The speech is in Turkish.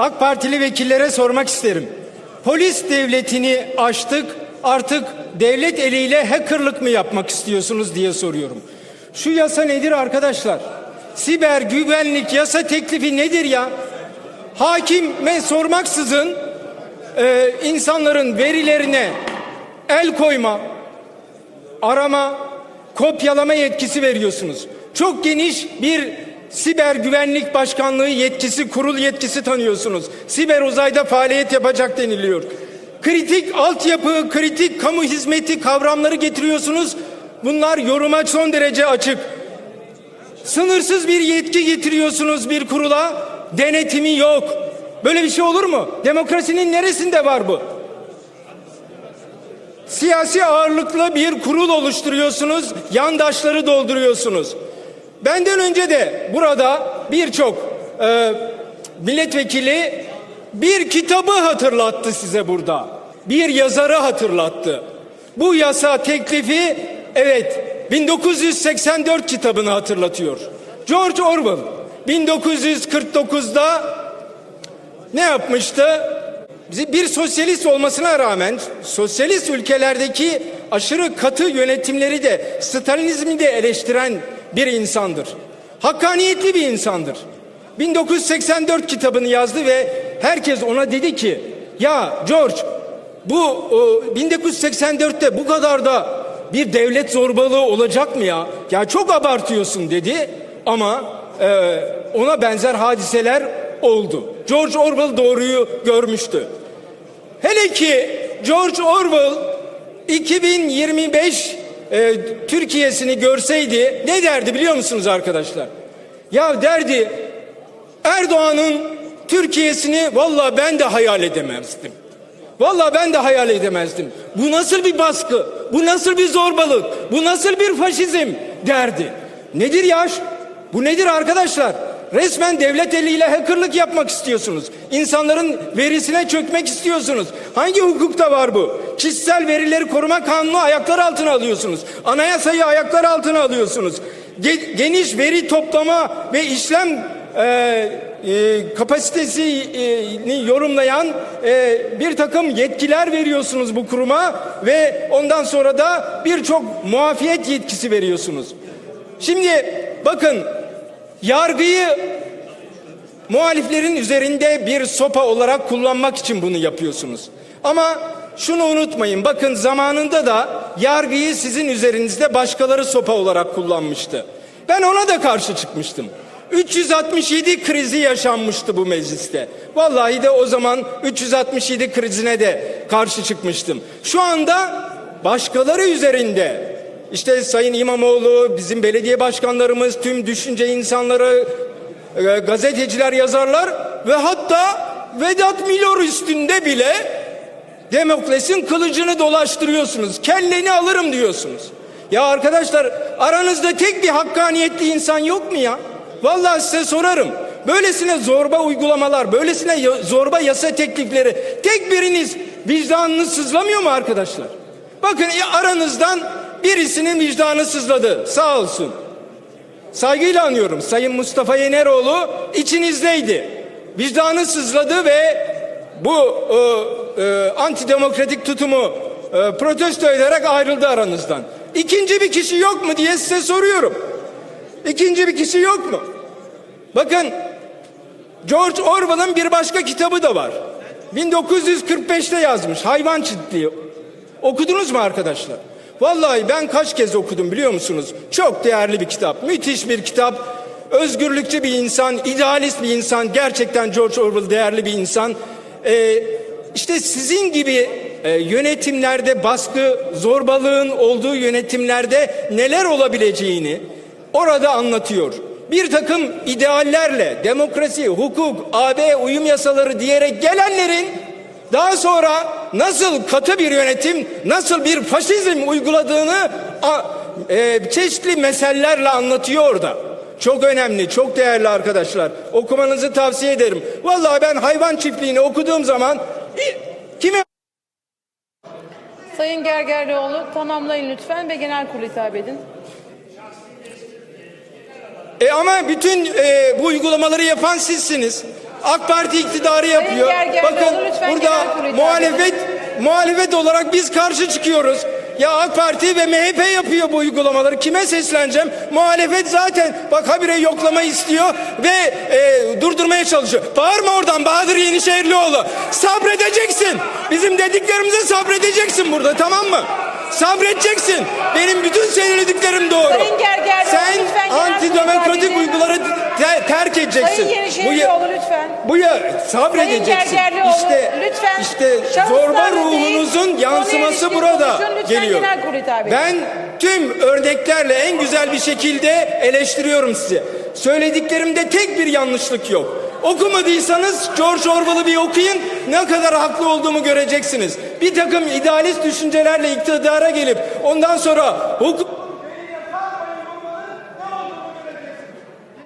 AK Partili vekillere sormak isterim. Polis devletini aştık artık devlet eliyle hackerlık mı yapmak istiyorsunuz diye soruyorum. Şu yasa nedir arkadaşlar? Siber güvenlik yasa teklifi nedir ya? Hakime sormaksızın e, insanların verilerine el koyma, arama, kopyalama yetkisi veriyorsunuz. Çok geniş bir siber güvenlik başkanlığı yetkisi, kurul yetkisi tanıyorsunuz. Siber uzayda faaliyet yapacak deniliyor. Kritik altyapı, kritik kamu hizmeti kavramları getiriyorsunuz. Bunlar yoruma son derece açık. Sınırsız bir yetki getiriyorsunuz bir kurula, denetimi yok. Böyle bir şey olur mu? Demokrasinin neresinde var bu? Siyasi ağırlıklı bir kurul oluşturuyorsunuz, yandaşları dolduruyorsunuz. Benden önce de burada birçok e, milletvekili bir kitabı hatırlattı size burada. Bir yazarı hatırlattı. Bu yasa teklifi evet 1984 kitabını hatırlatıyor. George Orwell 1949'da ne yapmıştı? Bir sosyalist olmasına rağmen sosyalist ülkelerdeki aşırı katı yönetimleri de Stalinizmi de eleştiren bir insandır. Hakkaniyetli bir insandır. 1984 kitabını yazdı ve herkes ona dedi ki ya George bu o, 1984'te bu kadar da bir devlet zorbalığı olacak mı ya? Ya çok abartıyorsun dedi ama e, ona benzer hadiseler oldu. George Orwell doğruyu görmüştü. Hele ki George Orwell 2025 e, Türkiye'sini görseydi ne derdi biliyor musunuz arkadaşlar? Ya derdi Erdoğan'ın Türkiye'sini valla ben de hayal edemezdim. Valla ben de hayal edemezdim. Bu nasıl bir baskı? Bu nasıl bir zorbalık? Bu nasıl bir faşizm derdi. Nedir ya? Bu nedir arkadaşlar? Resmen devlet eliyle hackerlık yapmak istiyorsunuz. İnsanların verisine çökmek istiyorsunuz. Hangi hukukta var bu? Kişisel verileri koruma kanunu ayaklar altına alıyorsunuz. Anayasayı ayaklar altına alıyorsunuz. Ge- geniş veri toplama ve işlem e, e, kapasitesini yorumlayan e, bir takım yetkiler veriyorsunuz bu kuruma ve ondan sonra da birçok muafiyet yetkisi veriyorsunuz. Şimdi bakın yargıyı muhaliflerin üzerinde bir sopa olarak kullanmak için bunu yapıyorsunuz. Ama şunu unutmayın bakın zamanında da yargıyı sizin üzerinizde başkaları sopa olarak kullanmıştı. Ben ona da karşı çıkmıştım. 367 krizi yaşanmıştı bu mecliste. Vallahi de o zaman 367 krizine de karşı çıkmıştım. Şu anda başkaları üzerinde işte Sayın İmamoğlu, bizim belediye başkanlarımız, tüm düşünce insanları, e, gazeteciler, yazarlar ve hatta Vedat Milor üstünde bile Demokrasinin kılıcını dolaştırıyorsunuz. Kelleni alırım diyorsunuz. Ya arkadaşlar aranızda tek bir hakkaniyetli insan yok mu ya? Vallahi size sorarım. Böylesine zorba uygulamalar, böylesine zorba yasa teklifleri tek biriniz vicdanınız sızlamıyor mu arkadaşlar? Bakın aranızdan birisinin vicdanı sızladı. Sağ olsun. Saygıyla anıyorum. Sayın Mustafa Yeneroğlu içinizdeydi. Vicdanı sızladı ve bu e, e, antidemokratik tutumu e, protesto ederek ayrıldı aranızdan. İkinci bir kişi yok mu diye size soruyorum. İkinci bir kişi yok mu? Bakın George Orwell'ın bir başka kitabı da var. 1945'te yazmış Hayvan Çiftliği. Okudunuz mu arkadaşlar? Vallahi ben kaç kez okudum biliyor musunuz? Çok değerli bir kitap. Müthiş bir kitap. Özgürlükçü bir insan, idealist bir insan. Gerçekten George Orwell değerli bir insan. Ee, işte sizin gibi e, yönetimlerde baskı, zorbalığın olduğu yönetimlerde neler olabileceğini orada anlatıyor. Bir takım ideallerle demokrasi, hukuk, AB uyum yasaları diyerek gelenlerin daha sonra nasıl katı bir yönetim, nasıl bir faşizm uyguladığını e, çeşitli meselelerle anlatıyor orada. Çok önemli, çok değerli arkadaşlar. Okumanızı tavsiye ederim. Vallahi ben hayvan çiftliğini okuduğum zaman kime Sayın Gergerlioğlu tamamlayın lütfen ve genel kurulu hitap edin. E ama bütün e, bu uygulamaları yapan sizsiniz. AK Parti iktidarı yapıyor. Bakın burada muhalefet muhalefet olarak biz karşı çıkıyoruz. Ya AK Parti ve MHP yapıyor bu uygulamaları. Kime sesleneceğim? Muhalefet zaten bak habire yoklama istiyor ve e, durdurmaya çalışıyor. Bağırma oradan Bahadır Yenişehirlioğlu. Sabredeceksin. Bizim dediklerimize sabredeceksin burada tamam mı? Sabredeceksin. Benim bütün söylediklerim doğru. Sayın Gergerlioğlu, Sen lütfen antidemokratik uyguları te- terk edeceksin. Sayın Yenişehirlioğlu lütfen. Bu ya sabredeceksin. Sayın Gergerlioğlu, İşte lütfen işte zorba ruhunuzun yansıması burada geliyor. genel hitap. Ben tüm örneklerle en güzel bir şekilde eleştiriyorum sizi. Söylediklerimde tek bir yanlışlık yok. Okumadıysanız George Orwell'ı bir okuyun. Ne kadar haklı olduğumu göreceksiniz. Bir takım idealist düşüncelerle iktidara gelip ondan sonra hukuk